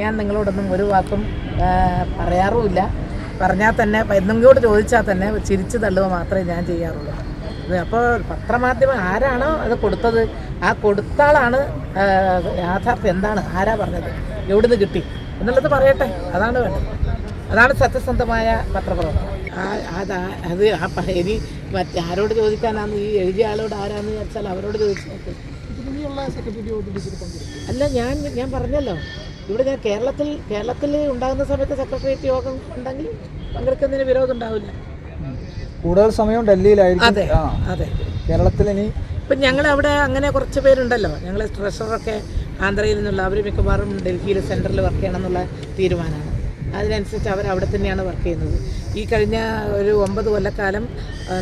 ഞാൻ നിങ്ങളോടൊന്നും ഒരു വാക്കും പറയാറുമില്ല. പറഞ്ഞാൽ തന്നെ എന്തെങ്കിലും ചോദിച്ചാൽ തന്നെ ചിരിച്ചു തള്ളുക മാത്രമേ ഞാൻ ചെയ്യാറുള്ളൂ. അപ്പോൾ പത്രമാധ്യമം ആരാണോ അത് കൊടുത്തത് ആ കൊടുത്താളാണ് യാഥാർത്ഥ്യം എന്താണ് ആരാ പറഞ്ഞത് എവിടുന്ന് കിട്ടി എന്നുള്ളത് പറയട്ടെ. അതാണ് വേണ്ടത്. അതാണ് സത്യസന്ധമായ പത്രപ്രവർത്തനം. ആ അത് അത് ആ പ- ഇനി മറ്റാരോട് ചോദിക്കാനാന്ന് ഈ എഴുതിയ ആളോട് ആരാന്ന് വെച്ചാൽ അവരോട് ചോദിച്ചു അല്ല ഞാൻ ഞാൻ പറഞ്ഞല്ലോ. ഇവിടെ ഞാൻ കേരളത്തിൽ കേരളത്തിൽ ഉണ്ടാകുന്ന സമയത്ത് സെക്രട്ടേറിയറ്റ് യോഗം ഉണ്ടെങ്കിൽ പങ്കെടുക്കുന്നതിന് വിരോധം ഉണ്ടാവില്ല. കൂടുതൽ സമയം ഡൽഹിയിലായിരിക്കും. അതെ അതെ. കേരളത്തിൽ ഇനി ഇപ്പം ഞങ്ങൾ അവിടെ അങ്ങനെ കുറച്ച് പേരുണ്ടല്ലോ. ഞങ്ങൾ ട്രഷറൊക്കെ ആന്ധ്രയിൽ നിന്നുള്ള അവർ മിക്കവാറും ഡൽഹിയിൽ സെന്ററിൽ വർക്ക് ചെയ്യണം എന്നുള്ള തീരുമാനമാണ്. അതിനനുസരിച്ച് അവർ അവിടെ തന്നെയാണ് വർക്ക് ചെയ്യുന്നത്. ഈ കഴിഞ്ഞ ഒരു ഒമ്പത് കൊല്ലക്കാലം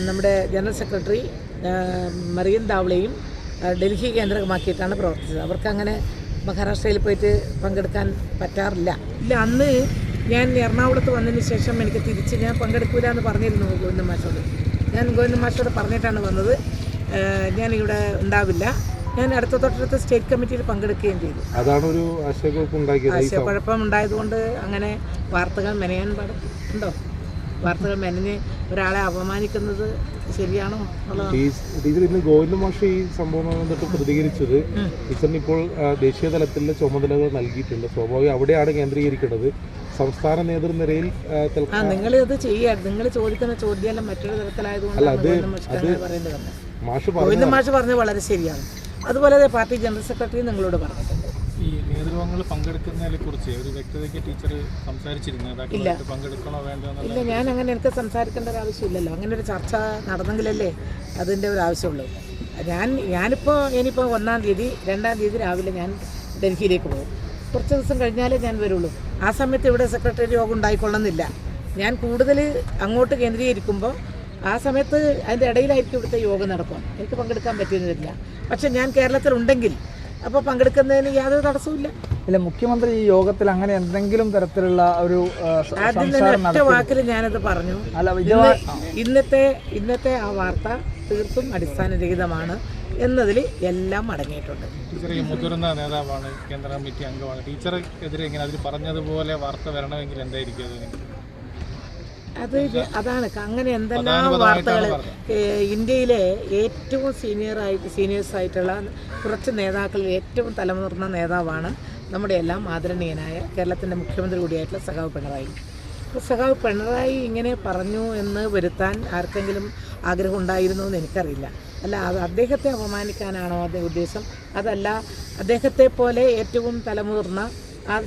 നമ്മുടെ ജനറൽ സെക്രട്ടറി മറിയൻ ദാവളയും ഡൽഹി കേന്ദ്രമാക്കിയിട്ടാണ് പ്രവർത്തിച്ചത്. അവർക്ക് അങ്ങനെ മഹാരാഷ്ട്രയിൽ പോയിട്ട് പങ്കെടുക്കാൻ പറ്റാറില്ല. ഇല്ല അന്ന് ഞാൻ എറണാകുളത്ത് വന്നതിന് ശേഷം എനിക്ക് തിരിച്ച് ഞാൻ പങ്കെടുക്കൂല എന്ന് പറഞ്ഞിരുന്നു ഗോവിന്ദ മാഷോട്. ഞാൻ ഗോവിന്ദ മാഷോട് പറഞ്ഞിട്ടാണ് വന്നത്. ഞാനിവിടെ ഉണ്ടാവില്ല. ഞാൻ അടുത്ത തൊട്ടടുത്ത സ്റ്റേറ്റ് കമ്മിറ്റിയിൽ പങ്കെടുക്കുകയും ചെയ്തു. അതാണ് ഒരു ആശയക്കുഴപ്പം സം- ആശയക്കുഴപ്പം ഉണ്ടായതുകൊണ്ട് അങ്ങനെ വാർത്തകൾ മെനയാൻ പാടും. ഉണ്ടോ? വാർത്തകൾ മെനഞ്ഞ് ഒരാളെ അപമാനിക്കുന്നത് ശരിയാണോ ടീച്ചർ ഇന്ന് ഗോവിന്ദ മാഷ് ഈ സംഭവം വന്നിട്ട് പ്രതികരിച്ചത്. ടീച്ചറിന് ഇപ്പോൾ ദേശീയ തലത്തിലെ ചുമതലകൾ നൽകിയിട്ടുണ്ട്. സ്വാഭാവികം അവിടെയാണ് കേന്ദ്രീകരിക്കേണ്ടത്. സംസ്ഥാന നേതൃനിരയിൽ നിങ്ങൾ ഇത് ചെയ്യുക നിങ്ങൾ ചോദിക്കുന്ന ചോദ്യമല്ല മറ്റൊരു തരത്തിലായതുകൊണ്ട് മാഷ് മാഷ് ഗോവിന്ദ പറഞ്ഞു മാഷ് പറഞ്ഞത് വളരെ ശരിയാണ്. അതുപോലെ പാർട്ടി ജനറൽ സെക്രട്ടറി നിങ്ങളോട് പറഞ്ഞിട്ടുണ്ട്. ഈ നേതൃത്വങ്ങൾ പങ്കെടുക്കുന്നതിനെ കുറിച്ച് ഒരു വ്യക്തതയ്ക്ക് ടീച്ചർ സംസാരിച്ചിരുന്നു. പങ്കെടുക്കണോ വേണ്ടോ ഇല്ല ഞാൻ അങ്ങനെ എനിക്ക് സംസാരിക്കേണ്ട ഒരു ആവശ്യമില്ലല്ലോ. അങ്ങനെ ഒരു ചർച്ച നടന്നെങ്കിലല്ലേ അതിന്റെ ഒരു ആവശ്യമുള്ളൂ. ഞാൻ ഞാനിപ്പോൾ ഇനിയിപ്പോൾ ഒന്നാം തീയതി രണ്ടാം തീയതി രാവിലെ ഞാൻ ഡൽഹിയിലേക്ക് പോകും. കുറച്ച് ദിവസം കഴിഞ്ഞാലേ ഞാൻ വരുള്ളൂ. ആ സമയത്ത് ഇവിടെ സെക്രട്ടറി യോഗം ഉണ്ടായിക്കൊള്ളുന്നില്ല. ഞാൻ കൂടുതൽ അങ്ങോട്ട് കേന്ദ്രീകരിക്കുമ്പോൾ ആ സമയത്ത് അതിന്റെ ഇടയിലായിരിക്കും ഇവിടുത്തെ യോഗം നടക്കുക. എനിക്ക് പങ്കെടുക്കാൻ പറ്റുന്നില്ല പക്ഷെ ഞാൻ കേരളത്തിലുണ്ടെങ്കിൽ അപ്പോൾ പങ്കെടുക്കുന്നതിന് യാതൊരു തടസ്സവും ഇല്ല മുഖ്യമന്ത്രി ഈ യോഗത്തിൽ അങ്ങനെ എന്തെങ്കിലും തരത്തിലുള്ള ഒരു ആ, സ- ആദ്യം തന്നെ ഒറ്റ വാക്കിൽ ഞാനത് പറഞ്ഞു. അല്ല ഇന്നത്തെ ഇന്നത്തെ ആ വാർത്ത തീർത്തും അടിസ്ഥാനരഹിതമാണ് എന്നതിൽ എല്ലാം അടങ്ങിയിട്ടുണ്ട്. ടീച്ചർ ഈ മുതിർന്ന നേതാവാണ് കേന്ദ്ര കമ്മിറ്റി അംഗമാണ്. ടീച്ചർക്കെതിരെ ഇങ്ങനെ അതിൽ പറഞ്ഞതുപോലെ വാർത്ത വരണമെങ്കിൽ എന്തായിരിക്കും അത് അതാണ്. അങ്ങനെ എന്തെല്ലാം വാർത്തകൾ ഇന്ത്യയിലെ ഏറ്റവും സീനിയർ ആയിട്ട് സീനിയേഴ്സ് ആയിട്ടുള്ള കുറച്ച് നേതാക്കളിൽ ഏറ്റവും തലമുതിർന്ന നേതാവാണ് നമ്മുടെ എല്ലാം ആദരണീയനായ കേരളത്തിന്റെ മുഖ്യമന്ത്രി കൂടിയായിട്ടുള്ള സഖാവ് പിണറായി. അപ്പോൾ സഖാവ് പിണറായി ഇങ്ങനെ പറഞ്ഞു എന്ന് വരുത്താൻ ആർക്കെങ്കിലും ആഗ്രഹം ഉണ്ടായിരുന്നു എന്ന് എനിക്കറിയില്ല. അല്ല അത് അദ്ദേഹത്തെ അപമാനിക്കാനാണോ അതിന്റെ ഉദ്ദേശം? അതല്ല അദ്ദേഹത്തെ പോലെ ഏറ്റവും തലമുതിർന്ന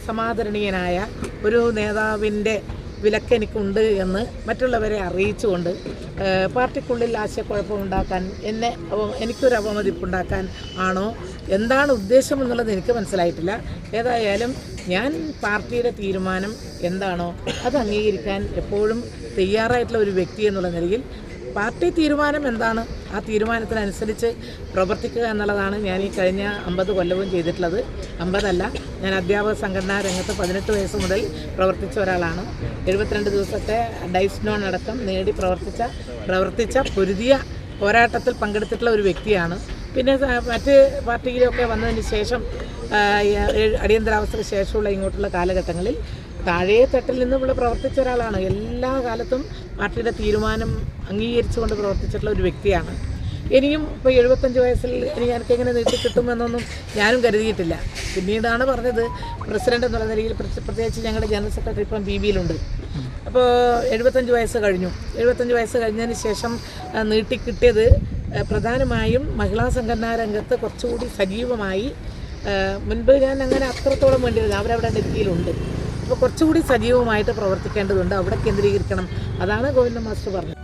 സമാദരണീയനായ ഒരു നേതാവിന്റെ വിലക്ക് എനിക്കുണ്ട് എന്ന് മറ്റുള്ളവരെ അറിയിച്ചുകൊണ്ട് പാർട്ടിക്കുള്ളിൽ ആശയക്കുഴപ്പമുണ്ടാക്കാൻ എന്നെ എനിക്കൊരു അവമതിപ്പുണ്ടാക്കാൻ ആണോ? എന്താണ് ഉദ്ദേശം എന്നുള്ളത് എനിക്ക് മനസ്സിലായിട്ടില്ല. ഏതായാലും ഞാൻ പാർട്ടിയുടെ തീരുമാനം എന്താണോ അത് അംഗീകരിക്കാൻ എപ്പോഴും തയ്യാറായിട്ടുള്ള ഒരു വ്യക്തി എന്നുള്ള നിലയിൽ പാർട്ടി തീരുമാനം എന്താണ്? ആ തീരുമാനത്തിനനുസരിച്ച് പ്രവർത്തിക്കുക എന്നുള്ളതാണ് ഞാൻ ഈ കഴിഞ്ഞ അമ്പത് കൊല്ലവും ചെയ്തിട്ടുള്ളത്. അമ്പതല്ല ഞാൻ അധ്യാപക സംഘടനാ രംഗത്ത് പതിനെട്ട് വയസ്സ് മുതൽ പ്രവർത്തിച്ച ഒരാളാണ്. എഴുപത്തിരണ്ട് ദിവസത്തെ ഡൈസ് ഡൈസ്നോൺ അടക്കം നേടി പ്രവർത്തിച്ച പ്രവർത്തിച്ച പൊരുതിയ പോരാട്ടത്തിൽ പങ്കെടുത്തിട്ടുള്ള ഒരു വ്യക്തിയാണ്. പിന്നെ മറ്റ് പാർട്ടിയിലൊക്കെ വന്നതിന് ശേഷം അടിയന്തരാവസ്ഥയ്ക്ക് ശേഷമുള്ള ഇങ്ങോട്ടുള്ള കാലഘട്ടങ്ങളിൽ താഴേ തട്ടിൽ നിന്നുള്ള പ്രവർത്തിച്ച ഒരാളാണ്. എല്ലാ കാലത്തും പാർട്ടിയുടെ തീരുമാനം അംഗീകരിച്ചുകൊണ്ട് പ്രവർത്തിച്ചിട്ടുള്ള ഒരു വ്യക്തിയാണ്. ഇനിയും ഇപ്പോൾ എഴുപത്തഞ്ച് വയസ്സിൽ ഇനി എനിക്ക് എങ്ങനെ നീട്ടി കിട്ടുമെന്നൊന്നും ഞാനും കരുതിയിട്ടില്ല. പിന്നീടാണ് പറഞ്ഞത് പ്രസിഡന്റ് എന്നുള്ള നിലയിൽ പ്രത്യേകിച്ച് ഞങ്ങളുടെ ജനറൽ സെക്രട്ടറി ഇപ്പം ബി ബിയിലുണ്ട്. അപ്പോൾ എഴുപത്തഞ്ച് വയസ്സ് കഴിഞ്ഞു. എഴുപത്തഞ്ച് വയസ്സ് കഴിഞ്ഞതിന് ശേഷം നീട്ടി നീട്ടിക്കിട്ടിയത് ആ, പ്രധാനമായും മഹിളാ സംഘടനാ രംഗത്ത് കുറച്ചുകൂടി സജീവമായി മുൻപ് ഞാൻ അങ്ങനെ അത്രത്തോളം വേണ്ടിയില്ല അവരവിടെ ഡൽഹിയിലുണ്ട് അപ്പോൾ കുറച്ചുകൂടി സജീവമായിട്ട് പ്രവർത്തിക്കേണ്ടതുണ്ട്. അവിടെ കേന്ദ്രീകരിക്കണം. അതാണ് ഗോവിന്ദ മാസ്റ്റർ പറഞ്ഞത്.